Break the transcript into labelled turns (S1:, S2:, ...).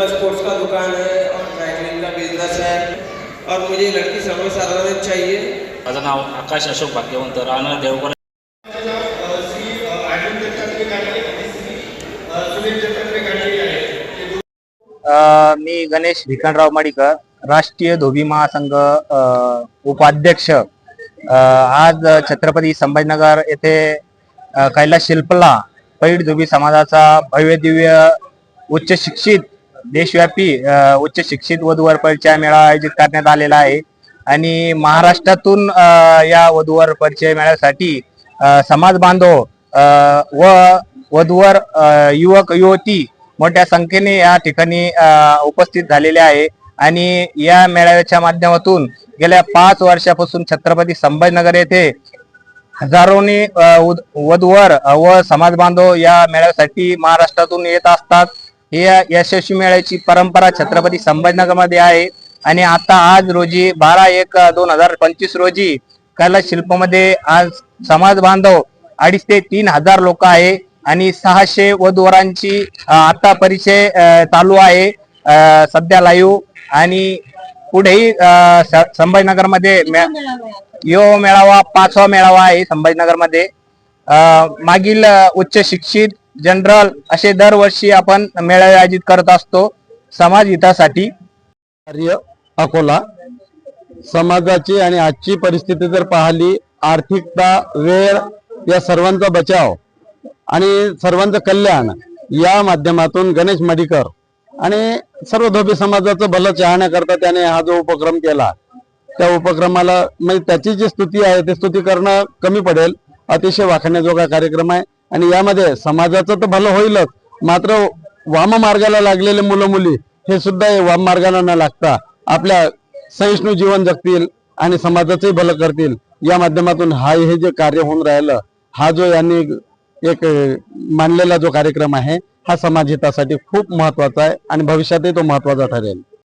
S1: का स्पोर्ट्स का दुकान है और ड्राइक्लीन का बिजनेस है। और मुझे लड़की सर्वसाधारण चाहिए।
S2: माझं नाव आकाश अशोक भाग्यवंत राणा
S3: देवगड. मी गणेश भिकणराव माडीकर राष्ट्रीय धोबी महासंघ उपाध्यक्ष. आज छत्रपती संभाजीनगर येथे कैलास शिल्पला पैठ धोबी समाजाचा भव्य दिव्य उच्च शिक्षित देशव्यापी उच्च शिक्षित वधूवर परिचय मेळावा आयोजित करण्यात आलेला आहे. आणि महाराष्ट्रातून या वधूवर परिचय मेळ्यासाठी समाज बांधव व वधूवर युवक युवती मोठ्या संख्येने या ठिकाणी उपस्थित झालेले आहे. आणि या मेळाव्याच्या माध्यमातून गेल्या पाच वर्षापासून छत्रपती संभाजीनगर येथे हजारोनी उद- वधूवर व समाज बांधव या मेळ्यासाठी महाराष्ट्रातून येत असतात. ही यशस्वी मेळ्याची परंपरा छत्रपती संभाजीनगरमध्ये आहे. आणि आता आज रोजी बारा एक दोन हजार पंचवीस रोजी कैलास शिल्पमध्ये आज समाज बांधव अडीच ते तीन हजार लोक आहे. आणि सहाशे वधूवरांची आता परिचय चालू आहे सध्या लाईव्ह. आणि पुढेही संभाजीनगरमध्ये यो मेळावा पाचवा मेळावा आहे संभाजीनगरमध्ये. मागील उच्च शिक्षित जनरल असे दरवर्षी आपण मेळावे आयोजित करत असतो. समाज हितासाठी.
S4: कार्य अकोला. समाजाची आणि आजची परिस्थिती जर पाहिली आर्थिकता वेळ या सर्वांचा बचाव आणि सर्वांचं कल्याण या माध्यमातून गणेश मडिकर आणि सर्व धोबी समाजाचं भलं चाहण्याकरता त्याने हा जो उपक्रम केला त्या उपक्रमाला म्हणजे त्याची जी स्तुती आहे ती स्तुती करणं कमी पडेल. अतिशय वाखण्याजोगा कार्यक्रम आहे. आणि यामध्ये समाजाचं तर भलं होईलच. मात्र वाम मार्गाला लागलेले मुलं मुली हे सुद्धा हे वाम मार्गाला न लागता आपल्या सहिष्णू जीवन जगतील आणि समाजाचंही भलं करतील. या माध्यमातून हा हे जे कार्य होऊन राहिलं हा जो यांनी एक मानलेला जो कार्यक्रम आहे हा समाज हितासाठी खूप महत्त्वाचा आहे आणि भविष्यातही तो महत्त्वाचा ठरेल.